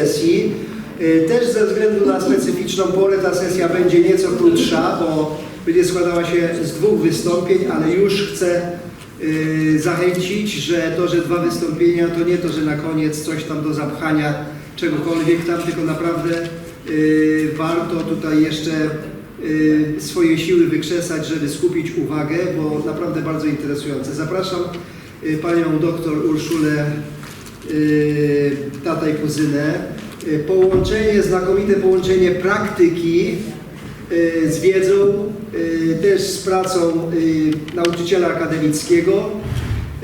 sesji. Y, Też ze względu na specyficzną porę ta sesja będzie nieco krótsza, bo będzie składała się z dwóch wystąpień, ale już chcę y, zachęcić, że to, że dwa wystąpienia to nie to, że na koniec coś tam do zapchania czegokolwiek tam, tylko naprawdę y, warto tutaj jeszcze swoje siły wykrzesać, żeby skupić uwagę, bo naprawdę bardzo interesujące. Zapraszam panią doktor Urszulę tata i kuzynę. Y, Połączenie, znakomite połączenie praktyki y, z wiedzą, y, też z pracą y, nauczyciela akademickiego,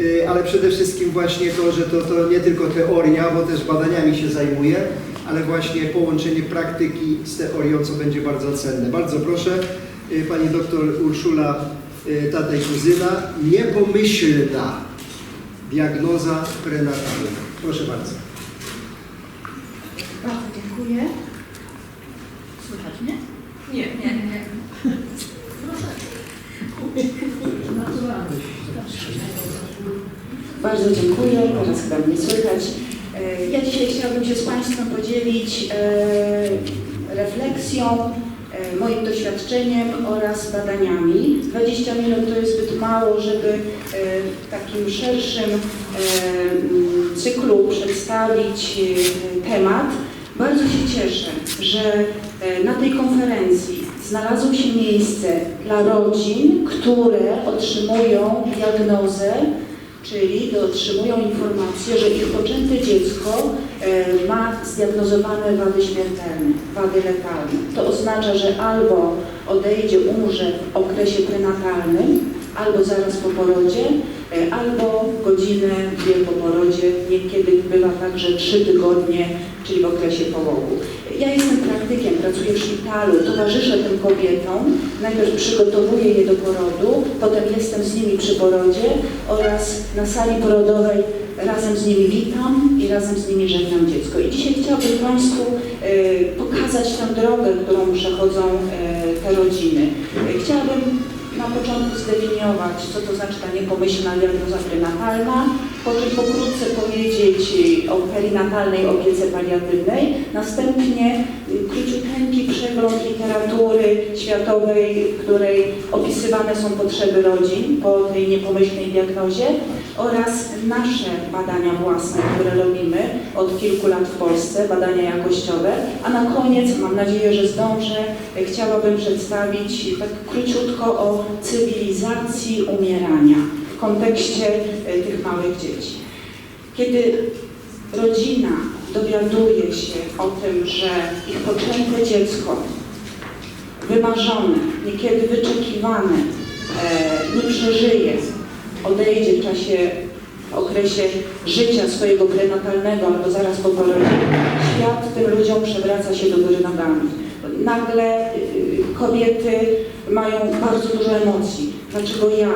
y, ale przede wszystkim właśnie to, że to, to nie tylko teoria, bo też badaniami się zajmuje, ale właśnie połączenie praktyki z teorią, co będzie bardzo cenne. Bardzo proszę, y, pani doktor Urszula y, tata i kuzyna, niepomyślna diagnoza prenatalna. Proszę bardzo. Bardzo dziękuję. Słychać mnie? Nie, nie, nie. Bardzo dziękuję. Teraz chyba mnie słychać. E, Ja dzisiaj chciałabym się z Państwem podzielić e, refleksją, moim doświadczeniem oraz badaniami. 20 minut to jest zbyt mało, żeby e, w takim szerszym e, mm, cyklu przedstawić e, temat. Bardzo się cieszę, że na tej konferencji znalazło się miejsce dla rodzin, które otrzymują diagnozę czyli otrzymują informację, że ich poczęte dziecko ma zdiagnozowane wady śmiertelne, wady letalne. To oznacza, że albo odejdzie, umrze w okresie prenatalnym, albo zaraz po porodzie, e, albo godzinę, dwie po porodzie, niekiedy bywa tak, że trzy tygodnie, czyli w okresie połogu. Ja jestem praktykiem, pracuję w szpitalu, towarzyszę tym kobietom, najpierw przygotowuję je do porodu, potem jestem z nimi przy porodzie oraz na sali porodowej razem z nimi witam i razem z nimi żegnam dziecko. I dzisiaj chciałabym Państwu e, pokazać tę drogę, którą przechodzą e, te rodziny. E, Chciałabym na początku zdefiniować, co to znaczy ta niepomyślna diagnoza prenatalna, po czym pokrótce powiedzieć o perinatalnej opiece paliatywnej, następnie króciuteńki przegląd literatury światowej, w której opisywane są potrzeby rodzin po tej niepomyślnej diagnozie oraz nasze badania własne, które robimy od kilku lat w Polsce, badania jakościowe, a na koniec, mam nadzieję, że zdążę, y, chciałabym przedstawić tak króciutko o cywilizacji umierania w kontekście y, tych małych dzieci. Kiedy rodzina dowiaduje się o tym, że ich poczęte dziecko, wymarzone, niekiedy wyczekiwane, e, nie przeżyje, odejdzie w czasie, w okresie życia swojego prenatalnego albo zaraz po porodzie, świat tym ludziom przewraca się do góry nogami. Nagle y, kobiety mają bardzo dużo emocji. Dlaczego ja?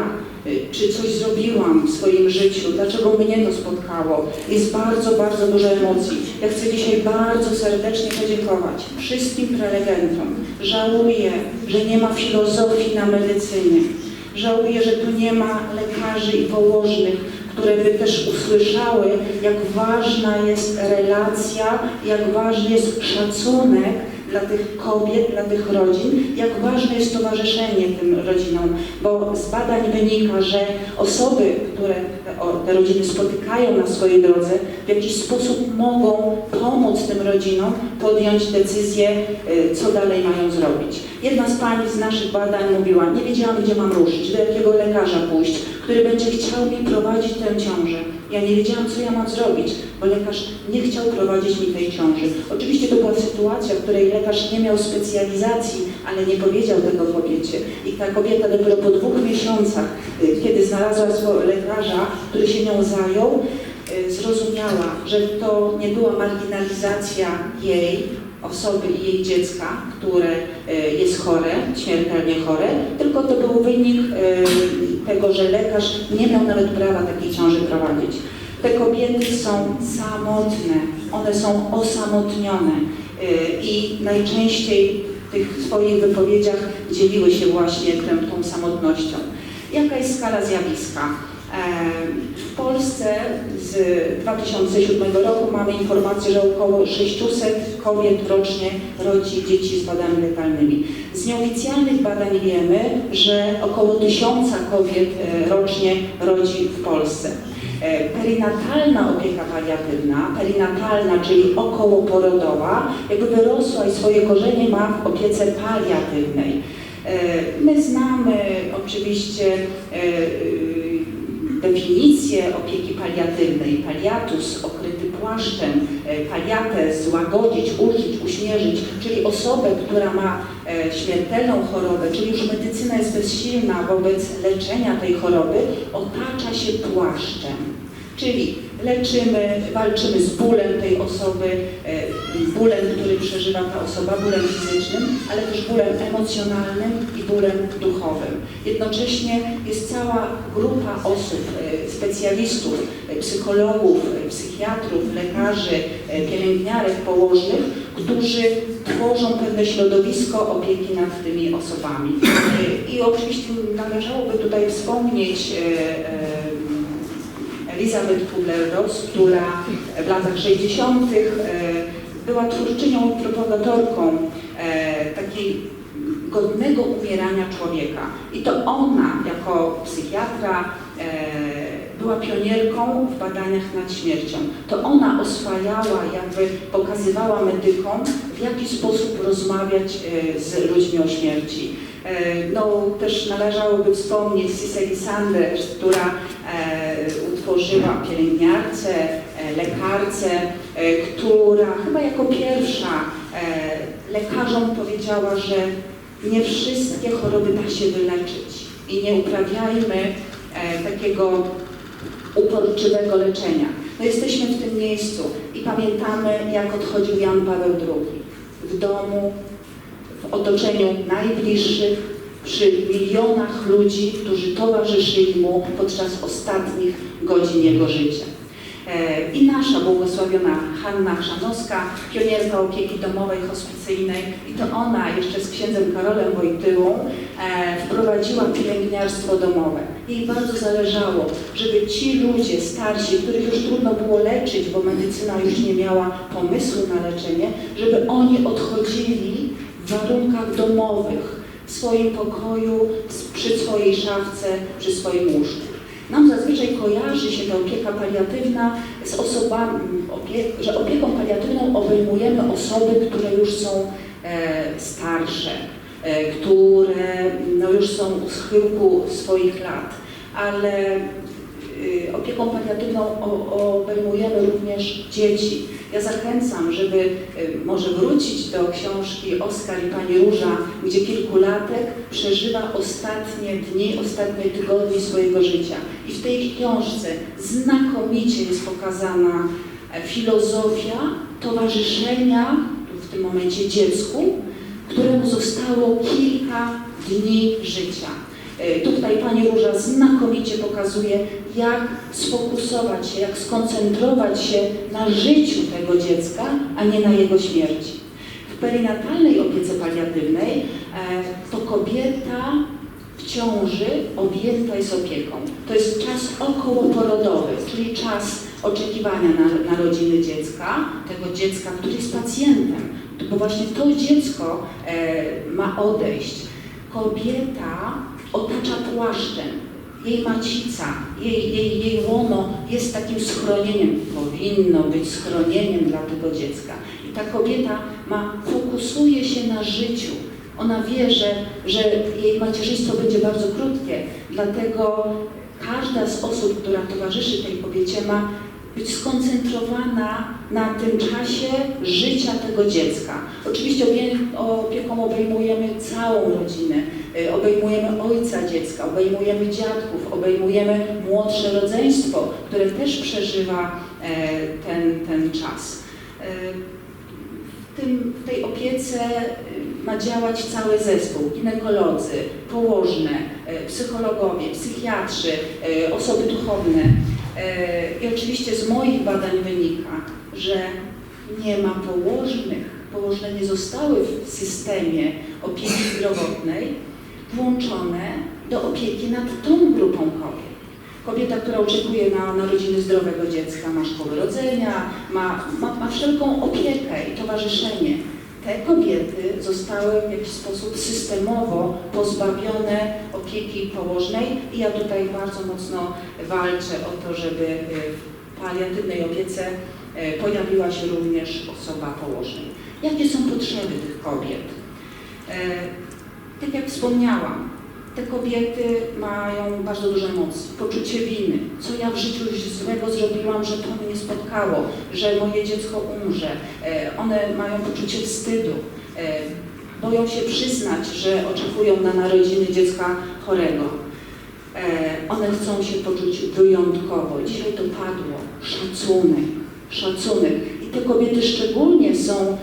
Y, Czy coś zrobiłam w swoim życiu? Dlaczego mnie to spotkało? Jest bardzo, bardzo dużo emocji. Ja chcę dzisiaj bardzo serdecznie podziękować wszystkim prelegentom. Żałuję, że nie ma filozofii na medycynie. Żałuję, że tu nie ma lekarzy i położnych, które by też usłyszały, jak ważna jest relacja, jak ważny jest szacunek dla tych kobiet, dla tych rodzin, jak ważne jest towarzyszenie tym rodzinom, bo z badań wynika, że osoby, które te, rodziny spotykają na swojej drodze, w jakiś sposób mogą pomóc tym rodzinom podjąć decyzję, y, co dalej mają zrobić. Jedna z pani z naszych badań mówiła, nie wiedziałam, gdzie mam ruszyć, do jakiego lekarza pójść, który będzie chciał mi prowadzić tę ciążę. Ja nie wiedziałam, co ja mam zrobić, bo lekarz nie chciał prowadzić mi tej ciąży. Oczywiście to była sytuacja, w której lekarz nie miał specjalizacji, ale nie powiedział tego kobiecie. I ta kobieta dopiero po dwóch miesiącach, y, kiedy znalazła lekarza, który się nią zajął, y, zrozumiała, że to nie była marginalizacja jej, osoby i jej dziecka, które y, jest chore, śmiertelnie chore, tylko to był wynik y, tego, że lekarz nie miał nawet prawa takiej ciąży prowadzić. Te kobiety są samotne, one są osamotnione y, i najczęściej w tych swoich wypowiedziach dzieliły się właśnie tą, tą samotnością. Jaka jest skala zjawiska? W Polsce z 2007 roku mamy informację, że około 600 kobiet rocznie rodzi dzieci z wadami letalnymi. Z nieoficjalnych badań wiemy, że około 1000 kobiet e, rocznie rodzi w Polsce. E, Perinatalna opieka paliatywna, perinatalna, czyli okołoporodowa, jakby wyrosła i swoje korzenie ma w opiece paliatywnej. E, My znamy oczywiście definicję opieki paliatywnej. Paliatus, okryty płaszczem, e, paliatę, złagodzić, ulżyć, uśmierzyć, czyli osobę, która ma e, śmiertelną chorobę, czyli już medycyna jest bezsilna wobec leczenia tej choroby, otacza się płaszczem. Czyli leczymy, walczymy z bólem tej osoby, e, bólem, który przeżywa ta osoba, bólem fizycznym, ale też bólem emocjonalnym i bólem duchowym. Jednocześnie jest cała grupa osób, e, specjalistów, e, psychologów, psychiatrów, lekarzy, pielęgniarek, położnych, którzy tworzą pewne środowisko opieki nad tymi osobami. I oczywiście należałoby tutaj wspomnieć Elizabeth Kubler-Ross, która w latach 60. e, była twórczynią, propagatorką e, takiej godnego umierania człowieka. I to ona, jako psychiatra, e, była pionierką w badaniach nad śmiercią. To ona oswajała, jakby pokazywała medykom, w jaki sposób rozmawiać z ludźmi o śmierci. No, też należałoby wspomnieć Cicely Sanders, która utworzyła pielęgniarce, e, lekarce, e, która chyba jako pierwsza e, lekarzom powiedziała, że nie wszystkie choroby da się wyleczyć i nie uprawiajmy takiego uporczywego leczenia. No jesteśmy w tym miejscu i pamiętamy, jak odchodził Jan Paweł II. W domu, w otoczeniu najbliższych, przy milionach ludzi, którzy towarzyszyli mu podczas ostatnich godzin jego życia. E, I nasza błogosławiona Hanna Chrzanowska, pionierka opieki domowej, hospicyjnej, i to ona jeszcze z księdzem Karolem Wojtyłą e, wprowadziła pielęgniarstwo domowe. Jej bardzo zależało, żeby ci ludzie starsi, których już trudno było leczyć, bo medycyna już nie miała pomysłu na leczenie, żeby oni odchodzili w warunkach domowych, w swoim pokoju, przy swojej szafce, przy swoim łóżku. Nam zazwyczaj kojarzy się ta opieka paliatywna z osobami, opie, że opieką paliatywną obejmujemy osoby, które już są e, starsze, e, które no, już są u schyłku swoich lat, ale y, opieką paliatywną obejmujemy również dzieci. Ja zachęcam, żeby y, może wrócić do książki Oskar i Pani Róża, gdzie kilkulatek przeżywa ostatnie dni, ostatnie tygodnie swojego życia. I w tej książce znakomicie jest pokazana e, filozofia towarzyszenia, w tym momencie dziecku, któremu zostało kilka dni życia. E, Tutaj Pani Róża znakomicie pokazuje, jak sfokusować się, jak skoncentrować się na życiu tego dziecka, a nie na jego śmierci. W perinatalnej opiece paliatywnej e, to kobieta w ciąży objęta jest opieką. To jest czas okołoporodowy, czyli czas oczekiwania na narodziny dziecka, tego dziecka, który jest pacjentem, bo właśnie to dziecko e, ma odejść. Kobieta otacza płaszczem. Jej macica, jej, jej, jej łono jest takim schronieniem, powinno być schronieniem dla tego dziecka. I ta kobieta ma, fokusuje się na życiu. Ona wie, że, że jej macierzyństwo będzie bardzo krótkie, dlatego każda z osób, która towarzyszy tej kobiecie ma być skoncentrowana na tym czasie życia tego dziecka. Oczywiście opieką obejmujemy całą rodzinę, obejmujemy ojca dziecka, obejmujemy dziadków, obejmujemy młodsze rodzeństwo, które też przeżywa e, ten, ten czas. E, W, tym, w tej opiece ma działać cały zespół, ginekolodzy, położne, e, psychologowie, psychiatrzy, e, osoby duchowne. E, I oczywiście z moich badań wynika, że nie ma położnych, położne nie zostały w systemie opieki zdrowotnej włączone do opieki nad tą grupą kobiet. Kobieta, która oczekuje na narodziny zdrowego dziecka, ma szkołę rodzenia, ma, ma, ma wszelką opiekę i towarzyszenie. Te kobiety zostały w jakiś sposób systemowo pozbawione opieki położnej i ja tutaj bardzo mocno walczę o to, żeby y, w paliatywnej opiece y, pojawiła się również osoba położnej. Jakie są potrzeby tych kobiet? Tak jak wspomniałam, te kobiety mają bardzo dużo emocji, poczucie winy. Co ja w życiu złego zrobiłam, że to mnie spotkało, że moje dziecko umrze. E, One mają poczucie wstydu. E, Boją się przyznać, że oczekują na narodziny dziecka chorego. E, One chcą się poczuć wyjątkowo. Dzisiaj to padło. Szacunek. Szacunek. I te kobiety szczególnie są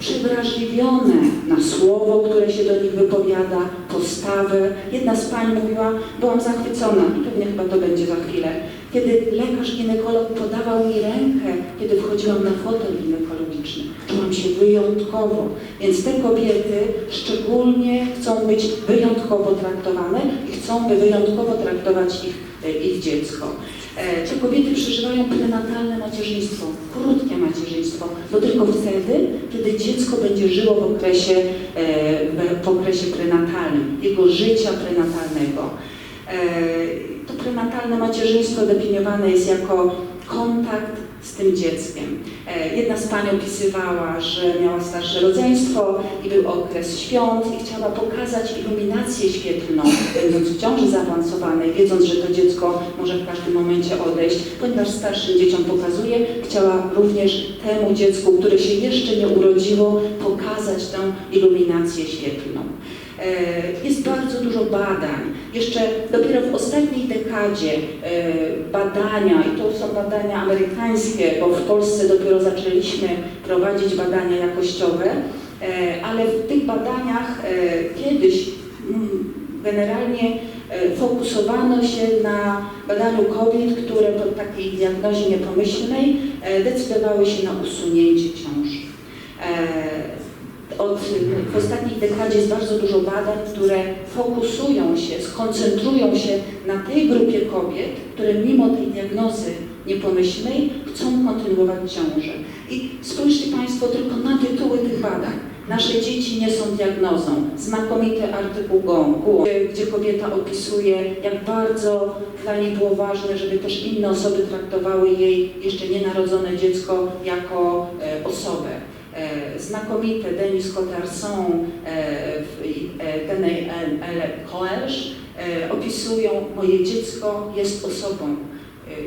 przewrażliwione na słowo, które się do nich wypowiada, postawę. Jedna z pań mówiła, byłam zachwycona, pewnie chyba to będzie za chwilę, kiedy lekarz ginekolog podawał mi rękę, kiedy wchodziłam na fotel ginekologiczny. Czułam się wyjątkowo. Więc te kobiety szczególnie chcą być wyjątkowo traktowane i chcą, by wyjątkowo traktować ich, e, ich dziecko. E, Te kobiety przeżywają prenatalne macierzyństwo, krótkie macierzyństwo, bo tylko wtedy, kiedy dziecko będzie żyło w okresie, e, w okresie prenatalnym, jego życia prenatalnego. E, To prenatalne macierzyństwo definiowane jest jako kontakt z tym dzieckiem. E, Jedna z pań opisywała, że miała starsze rodzeństwo i był okres świąt i chciała pokazać iluminację świetlną, będąc w ciąży zaawansowanej, wiedząc, że to dziecko może w każdym momencie odejść, ponieważ starszym dzieciom pokazuje, chciała również temu dziecku, które się jeszcze nie urodziło, pokazać tę iluminację świetlną. E, Jest bardzo dużo badań. Jeszcze dopiero w ostatniej dekadzie e, badania, i to są badania amerykańskie, bo w Polsce dopiero zaczęliśmy prowadzić badania jakościowe, e, ale w tych badaniach kiedyś mm, generalnie fokusowano się na badaniu kobiet, które po takiej diagnozie niepomyślnej decydowały się na usunięcie ciąży. W ostatniej dekadzie jest bardzo dużo badań, które fokusują się, skoncentrują się na tej grupie kobiet, które mimo tej diagnozy niepomyślnej chcą kontynuować ciążę. I spójrzcie Państwo tylko na tytuły tych badań. Nasze dzieci nie są diagnozą. Znakomity artykuł GONG, gdzie kobieta opisuje, jak bardzo dla niej było ważne, żeby też inne osoby traktowały jej jeszcze nienarodzone dziecko jako e, osobę. E, znakomite Denis Cotarson e, i. Koelsz e, opisują moje dziecko jest osobą.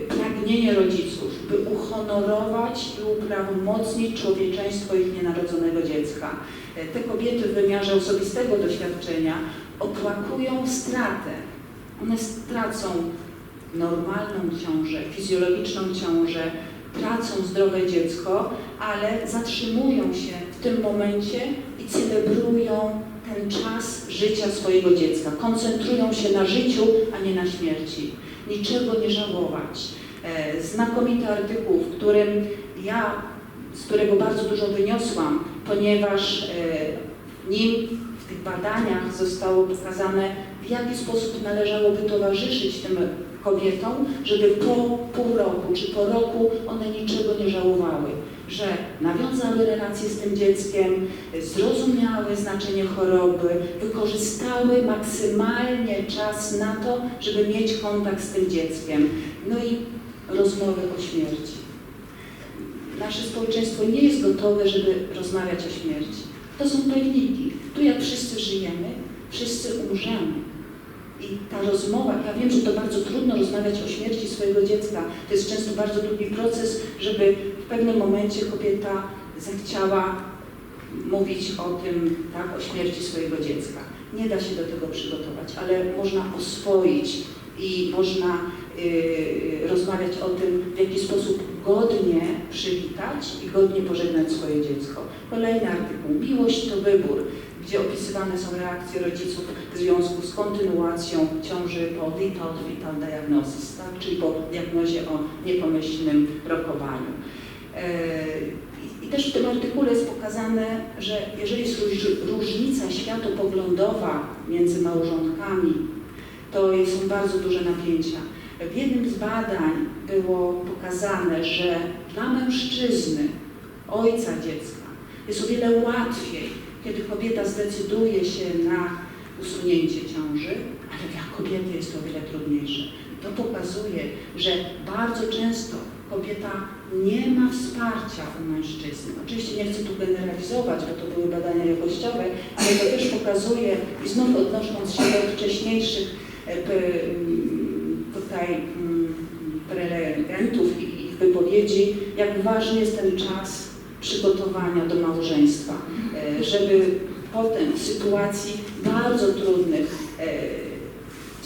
Pragnienie rodziców, by uhonorować i uprawomocnić człowieczeństwo ich nienarodzonego dziecka. Te kobiety w wymiarze osobistego doświadczenia opłakują stratę. One stracą normalną ciążę, fizjologiczną ciążę, tracą zdrowe dziecko, ale zatrzymują się w tym momencie i celebrują ten czas życia swojego dziecka. Koncentrują się na życiu, a nie na śmierci. Niczego nie żałować. E, Znakomity artykuł, w którym ja, z którego bardzo dużo wyniosłam, ponieważ e, w nim, w tych badaniach zostało pokazane, w jaki sposób należałoby towarzyszyć tym kobietom, żeby po pół roku czy po roku one niczego nie żałowały, że nawiązały relacje z tym dzieckiem, zrozumiały znaczenie choroby, wykorzystały maksymalnie czas na to, żeby mieć kontakt z tym dzieckiem. No i rozmowy o śmierci. Nasze społeczeństwo nie jest gotowe, żeby rozmawiać o śmierci. To są pewniki. Tu jak wszyscy żyjemy, wszyscy umrzemy. I ta rozmowa, ja wiem, że to bardzo trudno rozmawiać o śmierci swojego dziecka. To jest często bardzo długi proces, żeby w pewnym momencie kobieta zechciała mówić o tym, tak, o śmierci swojego dziecka. Nie da się do tego przygotować, ale można oswoić i można yy, rozmawiać o tym, w jaki sposób godnie przywitać i godnie pożegnać swoje dziecko. Kolejny artykuł. Miłość to wybór gdzie opisywane są reakcje rodziców w związku z kontynuacją ciąży po lethal fetal diagnosis, tak? czyli po diagnozie o niepomyślnym rokowaniu. E, I też w tym artykule jest pokazane, że jeżeli jest róż- różnica światopoglądowa między małżonkami, to są bardzo duże napięcia. W jednym z badań było pokazane, że dla mężczyzny, ojca dziecka, jest o wiele łatwiej, kiedy kobieta zdecyduje się na usunięcie ciąży, ale dla kobiety jest to o wiele trudniejsze. To pokazuje, że bardzo często kobieta nie ma wsparcia u mężczyzny. Oczywiście nie chcę tu generalizować, bo to były badania jakościowe, ale to też pokazuje, i znów odnosząc się do wcześniejszych e, p- m, tutaj mm, prelegentów i ich wypowiedzi, jak ważny jest ten czas przygotowania do małżeństwa, e, żeby potem w sytuacji bardzo trudnych e,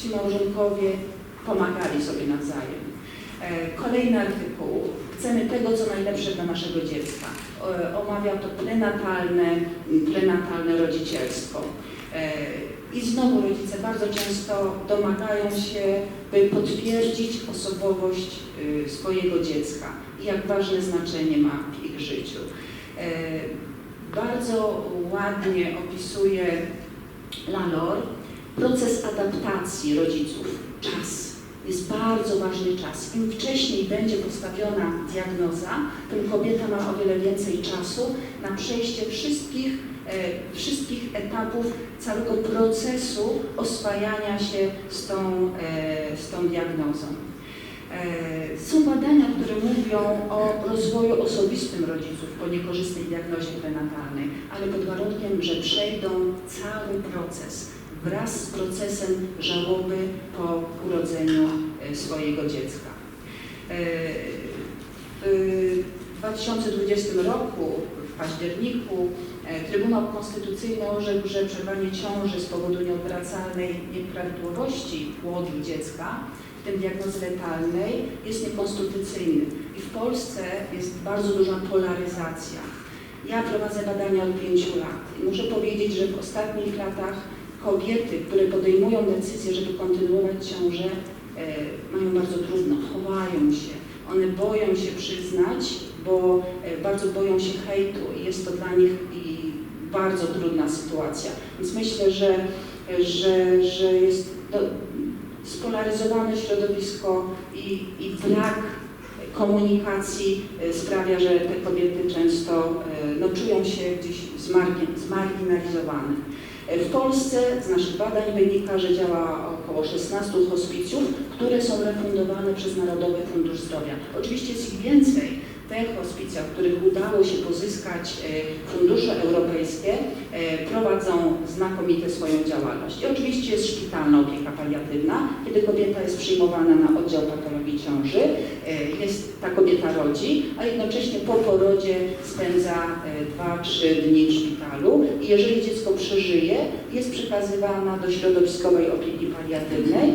ci małżonkowie pomagali sobie nawzajem. E, Kolejny artykuł. Chcemy tego, co najlepsze dla naszego dziecka. Omawia to prenatalne, prenatalne rodzicielstwo. I znowu rodzice bardzo często domagają się, by potwierdzić osobowość y, swojego dziecka jak ważne znaczenie ma w ich życiu. E, Bardzo ładnie opisuje Lalor proces adaptacji rodziców. Czas. Jest bardzo ważny czas. Im wcześniej będzie postawiona diagnoza, tym kobieta ma o wiele więcej czasu na przejście wszystkich, e, wszystkich etapów całego procesu oswajania się z tą, e, z tą diagnozą. E, Są badania, które mówią o rozwoju osobistym rodziców po niekorzystnej diagnozie prenatalnej, ale pod warunkiem, że przejdą cały proces wraz z procesem żałoby po urodzeniu e, swojego dziecka. E, W 2020 roku, w październiku, Trybunał Konstytucyjny orzekł, że przerwanie ciąży z powodu nieodwracalnej nieprawidłowości płodu dziecka tym diagnozy letalnej jest niekonstytucyjny. I w Polsce jest bardzo duża polaryzacja. Ja prowadzę badania od pięciu lat i muszę powiedzieć, że w ostatnich latach kobiety, które podejmują decyzję, żeby kontynuować ciążę, e, mają bardzo trudno, chowają się. One boją się przyznać, bo e, bardzo boją się hejtu i jest to dla nich i bardzo trudna sytuacja. Więc myślę, że, że, że jest to spolaryzowane środowisko i, i brak komunikacji e, sprawia, że te kobiety często e, no, czują się gdzieś zmargi- zmarginalizowane. E, W Polsce z naszych badań wynika, że działa około 16 hospicjów, które są refundowane przez Narodowy Fundusz Zdrowia. Oczywiście jest ich więcej. Te hospicja, w których udało się pozyskać e, fundusze europejskie, e, prowadzą znakomite swoją działalność. I oczywiście jest szpitalna opieka paliatywna, kiedy kobieta jest przyjmowana na oddział patologii ciąży, e, jest ta kobieta rodzi, a jednocześnie po porodzie spędza 2-3 dni w szpitalu i jeżeli dziecko przeżyje, jest przekazywana do środowiskowej opieki paliatywnej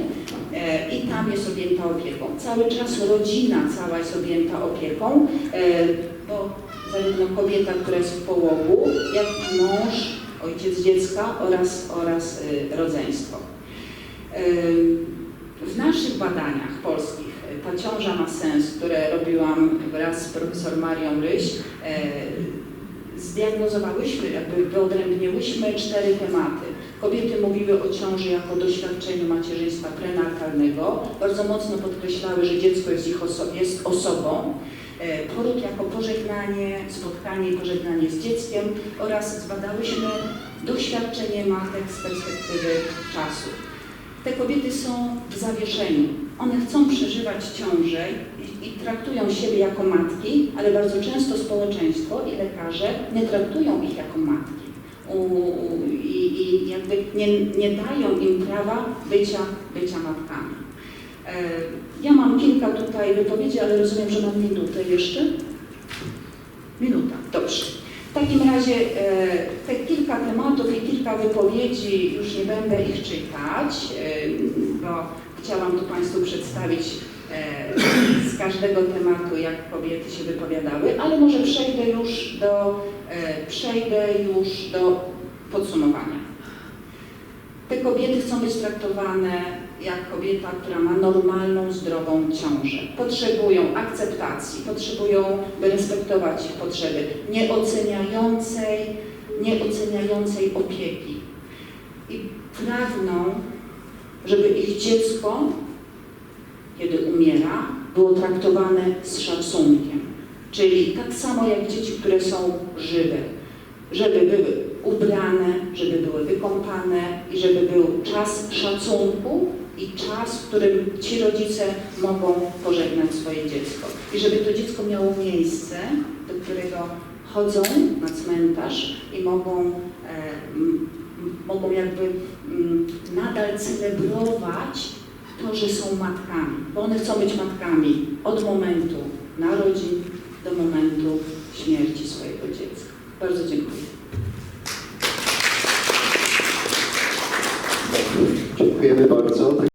i tam jest objęta opieką. Cały czas rodzina cała jest objęta opieką, e, bo zarówno kobieta, która jest w połogu, jak i mąż, ojciec dziecka oraz, oraz e, rodzeństwo. E, W naszych badaniach polskich e, ta ciąża ma sens, które robiłam wraz z profesor Marią Ryś, e, zdiagnozowałyśmy, jakby wyodrębniłyśmy cztery tematy. Kobiety mówiły o ciąży jako doświadczeniu macierzyństwa prenatalnego, bardzo mocno podkreślały, że dziecko jest, ich oso- jest osobą. E, Poród jako pożegnanie, spotkanie i pożegnanie z dzieckiem oraz zbadałyśmy doświadczenie matek z perspektywy czasu. Te kobiety są w zawieszeniu. One chcą przeżywać ciążę i, i traktują siebie jako matki, ale bardzo często społeczeństwo i lekarze nie traktują ich jako matki. U, i, I jakby nie, nie dają im prawa bycia, bycia matkami. E, ja mam kilka tutaj wypowiedzi, ale rozumiem, że mam minutę jeszcze. Minuta, dobrze. W takim razie e, te kilka tematów i kilka wypowiedzi, już nie będę ich czytać, bo chciałam tu Państwu przedstawić z każdego tematu, jak kobiety się wypowiadały, ale może przejdę już do, e, przejdę już do podsumowania. Te kobiety chcą być traktowane jak kobieta, która ma normalną, zdrową ciążę. Potrzebują akceptacji, potrzebują, by respektować ich potrzeby, nieoceniającej, nieoceniającej opieki. I pragną, żeby ich dziecko kiedy umiera, było traktowane z szacunkiem. Czyli tak samo jak dzieci, które są żywe. Żeby były ubrane, żeby były wykąpane i żeby był czas szacunku i czas, w którym ci rodzice mogą pożegnać swoje dziecko. I żeby to dziecko miało miejsce, do którego chodzą na cmentarz i mogą, e, m, mogą jakby m, nadal celebrować to, że są matkami, bo one chcą być matkami od momentu narodzin do momentu śmierci swojego dziecka. Bardzo dziękuję. Dziękujemy bardzo.